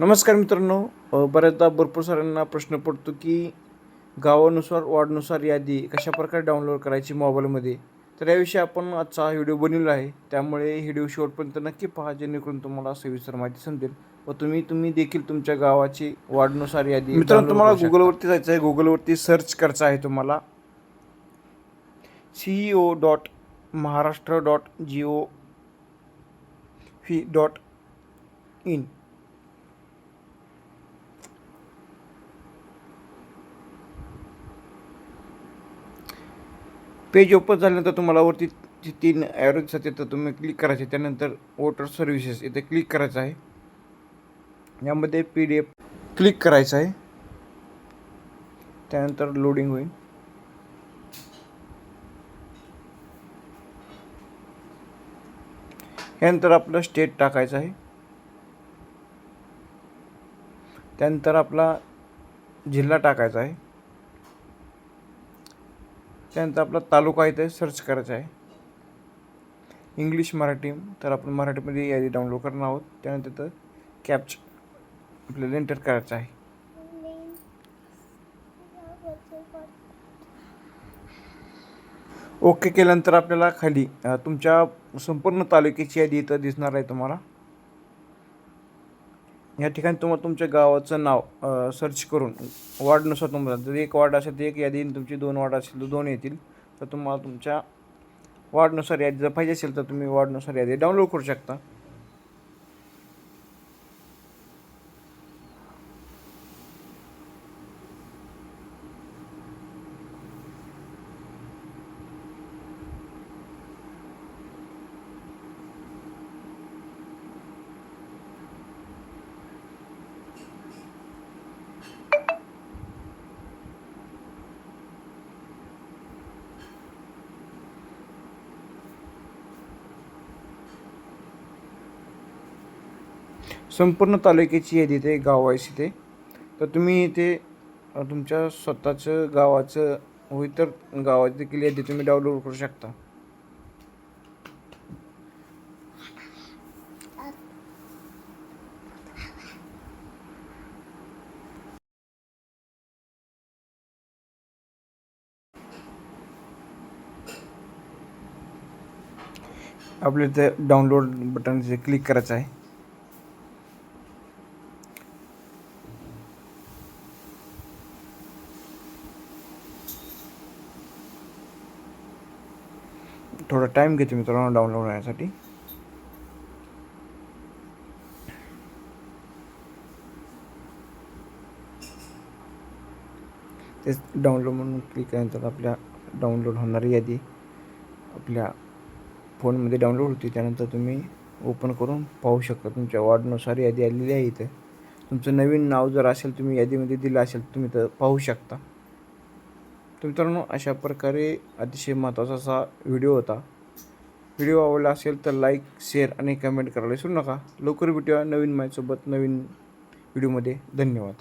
नमस्कार मित्रांनो. बऱ्याचदा भरपूर साऱ्यांना प्रश्न पडतो की गावानुसार वार्डनुसार यादी कशा प्रकारे डाउनलोड करायची मोबाईलमध्ये तर याविषयी आपण आजचा हा व्हिडिओ बनवला आहे. त्यामुळे व्हिडिओ शेवटपर्यंत नक्की पहा जेणेकरून तुम्हाला सविस्तर माहिती समजेल. व तुम्ही तुम्ही देखील तुमच्या गावाची वार्डनुसार यादी मित्रांनो तुम्हाला गुगलवरती जायचं आहे गुगलवरती सर्च करायचं आहे तुम्हाला. C O dot Maharashtra dot G O V dot in page open झाल्यानंतर तुम्हाला वरती ती तीन ॲरो दिसतात तिथं तुम्ही क्लिक करायचे. त्यानंतर वोटर सर्व्हिसेस इथे क्लिक करायचं आहे. यामध्ये पी डी एफ क्लिक करायचं आहे. त्यानंतर लोडिंग होईल. यानंतर आपलं स्टेट टाकायचं आहे. त्यानंतर आपला जिल्हा टाकायचा आहे. त्यानंतर आपला तालुका इथे सर्च करायचा आहे. इंग्लिश मराठी तर आपण मराठीमध्ये यादी डाउनलोड करणार आहोत. त्यानंतर तर कॅप्च आपल्याला एंटर करायचं आहे. ओके केल्यानंतर आपल्याला खाली तुमच्या संपूर्ण तालुक्याची यादी इथं दिसणार आहे तुम्हाला. या ठिकाणी तुम्हाला तुमच्या गावाचं नाव सर्च करून वॉर्डनुसार तुम्हाला जर एक वॉर्ड असेल तर एक यादी येईल तुमची दोन वॉर्ड असेल तर दोन येतील. तर तुम्हाला तुमच्या वॉर्डनुसार यादी जर पाहिजे असेल तर तुम्ही वॉर्डनुसार यादी डाउनलोड करू शकता. संपूर्ण तालुक्याची यादी ते गाव आहे इथे. तर तुम्ही इथे तुमच्या स्वतःचं गावाचं व इतर गावाची देखील यादी तुम्ही डाउनलोड करू शकता. आपल्या इथे डाउनलोड बटन जे क्लिक करायचं आहे. थोडा टाईम घेते मित्रांनो डाउनलोड होण्यासाठी. तेच डाउनलोड म्हणून क्लिक केल्यानंतर आपल्या डाउनलोड होणारी यादी आपल्या फोनमध्ये डाउनलोड होते. त्यानंतर तुम्ही ओपन करून पाहू शकता. तुमच्या वॉर्डनुसार यादी आलेली आहे इथे. तुमचं नवीन नाव जर असेल तुम्ही यादीमध्ये दिलं असेल तुम्ही तर पाहू शकता. तर मित्रांनो अशा प्रकारे अतिशय महत्त्वाचा असा व्हिडिओ होता. व्हिडिओ आवडला असेल तर लाईक शेअर आणि कमेंट करायला विसरू नका. लवकर भेटूया नवीन माहितीसोबत नवीन व्हिडिओमध्ये. धन्यवाद.